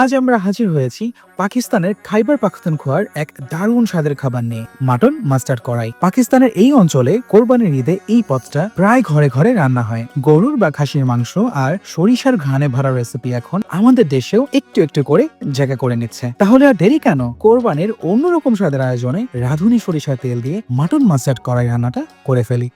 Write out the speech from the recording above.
আজ আমরা হাজির হয়েছি পাকিস্তানের খাইবার পাখতুনখোয়ার এক দারুণ স্বাদের খাবার নিয়ে, মাটন, মাস্টার্ড করাই পাকিস্তানের এই অঞ্চলে কোরবানির ঈদে এই পথটা প্রায় ঘরে ঘরে রান্না হয়। গরুর বা খাসির মাংস আর সরিষার ঘানে ভরা রেসিপি এখন আমাদের দেশেও একটু একটু করে জায়গা করে নিচ্ছে। তাহলে আর দেরি কেন? কোরবানির অন্যরকম স্বাদের আয়োজনে রাঁধুনি সরিষার তেল দিয়ে মাটন মাস্টার্ড করাই রান্নাটা করে ফেলি।